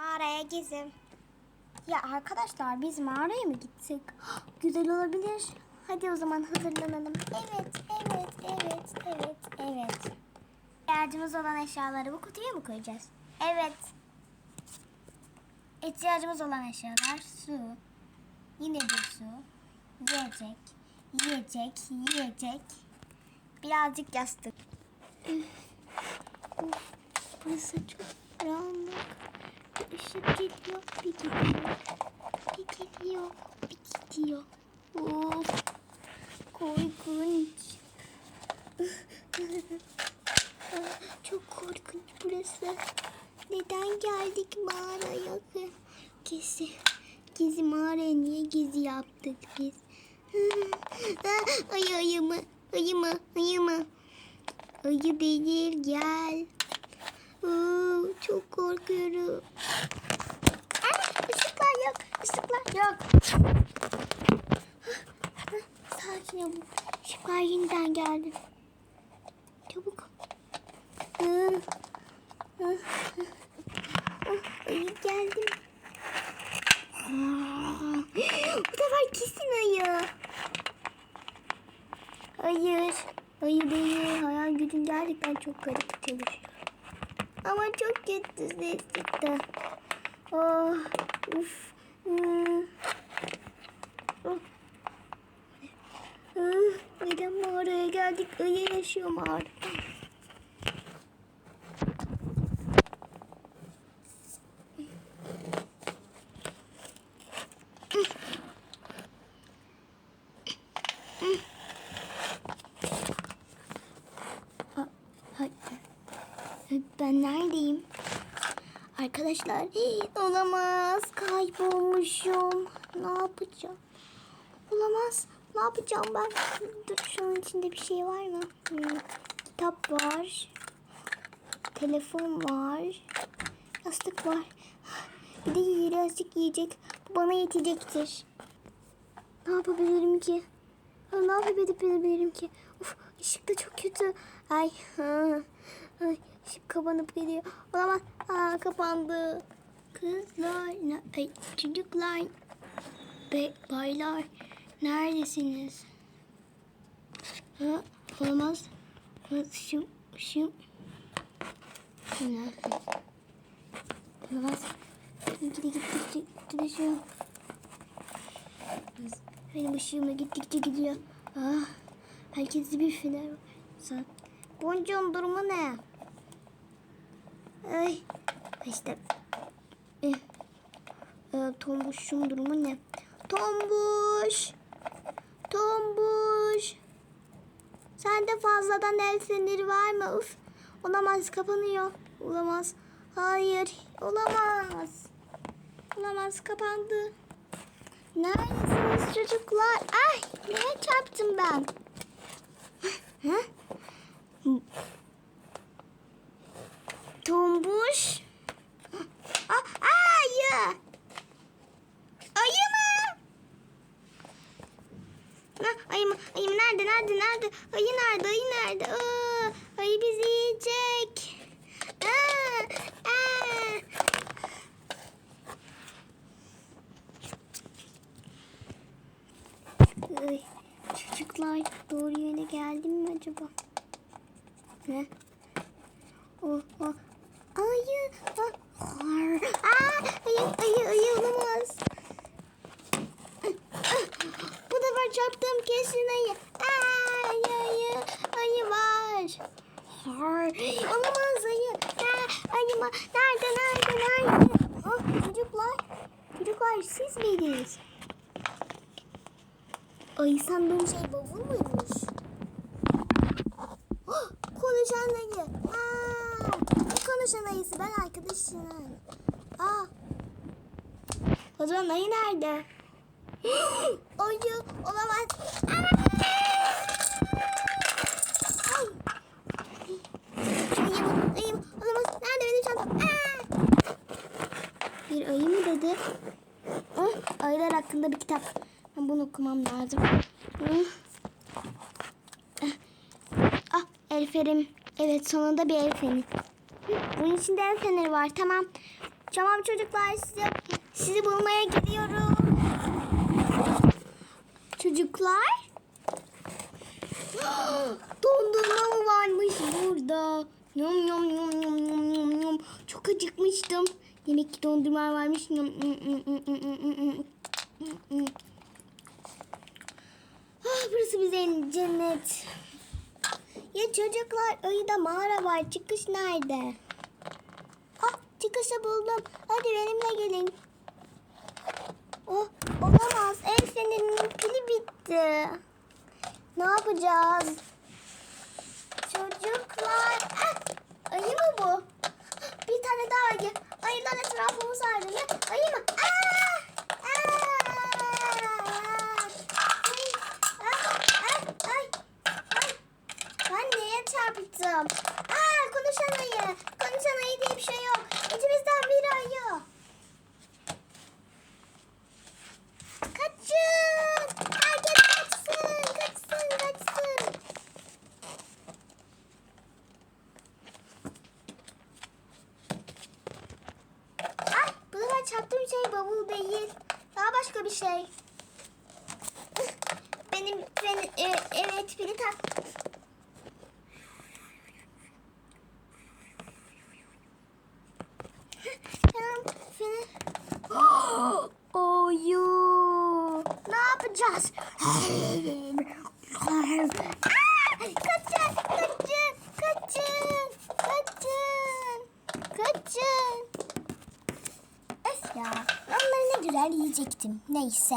Mağaraya gezim. Ya arkadaşlar biz mağaraya mı gitsek? Güzel olabilir. Hadi o zaman hazırlanalım. Evet, evet, evet, evet, evet. İhtiyacımız olan eşyaları bu kutuya mı koyacağız? Evet. İhtiyacımız olan eşyalar su, yine bir su, yiyecek, yiyecek, yiyecek, birazcık yastık. Burası çok. Işık geliyor, bir gidiyor. Bir geliyor, bir gidiyor. Of, korkunç. Çok korkunç burası. Neden geldik mağaraya? Gezi. Gezi mağaraya niye gezi yaptık biz? Ayı ayı mı? Ayı mı? Ayı mı? Ayı değil gel. Çok korkuyorum. Aa, ışıklar yok. Işıklar yok. Sakin ol. Işıklar yeniden geldi. Çabuk. Ayı geldim. Aa, Bu sefer kesin ayı. Hayır. Ayı değil. Hayal gücün gerçekten çok garip çalışıyor. Ama çok ses çıktı. Oh, uf. Hmm. Oh. Ah, Neden mağaraya geldik? Ayı yaşıyor mağarada. Aa, hayır. Ben neredeyim? Arkadaşlar hii, olamaz kaybolmuşum. Ne yapacağım? Olamaz. Ne yapacağım ben? Dur şunun içinde bir şey var mı? Hmm, kitap var. Telefon var. Yastık var. Bir de birazcık yiyecek. Bu bana yetecektir. Ne yapabilirim ki? Ne yapabilirim ki? Uf, ışık da çok kötü. Ay, ha, ay kapanıp geliyor. Olamaz. Aa, kapandı. Kızlar, ay, çocuklar, be, baylar, neredesiniz? Ha, olamaz. Ha, Işım, ışım. Nerede? Olamaz. Gittikçe gittikçe gittikçe benim ışığım da gittikçe gidiyor. Ah, herkeste bir fener var. Boncuğun durumu ne? Ay, işte. Eh, e, tombuşun durumu ne? Tombuş. Tombuş. Sende fazladan el feneri var mı? Uf. Olamaz kapanıyor. Olamaz. Hayır. Olamaz. Olamaz kapandı. Neredesiniz çocuklar? Ay neye çarptım ben? Hı? Tombuş. Aa, ayı. Ayı mı? Ha, ayı mı? Ayı mı? Nerede? Nerede? Nerede? Ayı nerede? Ayı nerede? Aa, ayı bizi yiyecek. Aa, aa. Ay, çocuklar doğru yöne geldim mi acaba? Ne? O, o. Ayı. Har. Aa, ayı, ayı, ayı olamaz. Bu sefer çarptığım kesin ayı. Aa, ayı var. Har. Olamaz ayı. Aa, ayı mı? Nerede, nerede, nerede? Ah, çocuklar. Çocuklar siz miydiniz? Ay sandığım şey bavul muymuş? Oh, konuşan ayı. Aa, ne konuşan ayısı ben arkadaşım. Aa. O zaman ayı nerede? ayı olamaz. Aa! Ay. Ayı mı? Ayı mı? Olamaz. Nerede benim çantam? Aa! Bir ayı mı dedi? Ah, ayılar hakkında bir kitap. Ben bunu okumam lazım. Ah, Ah, el fenerim. Evet sonunda bir el feneri. Hı, Bunun içinde el feneri var. Tamam. Tamam çocuklar sizi, sizi bulmaya gidiyorum. Çocuklar. Dondurma mı varmış burada? Yum yum yum yum yum yum yum. Çok acıkmıştım. Demek ki dondurma varmış. Yum, yum, yum, yum. Ah, burası bize cennet. Ya çocuklar ayıda mağara var. Çıkış nerede? Ah çıkışı buldum. Hadi benimle gelin. Oh olamaz. El fenerinin pili bitti. Ne yapacağız? Çocuklar. Ah, ayı mı bu? Bir tane daha ayı. Ayılar etrafımı sardı. Ayı mı? Aa! Aa! Ay! Ah! Ah! Ay! Ay! Ben neye çarptım? Aa konuşan ayı. Konuşan ayı diye bir şey yok. İçimizden biri ayı. Kaçın. Herkes kaçsın. Kaçsın kaçsın. Ay bu sefer çarptığım şey bavul değil. Daha başka bir şey. Benim, benim e, evet beni tak. Tamam, seni... Oyu. Ne yapacağız? yiyecektim. Neyse.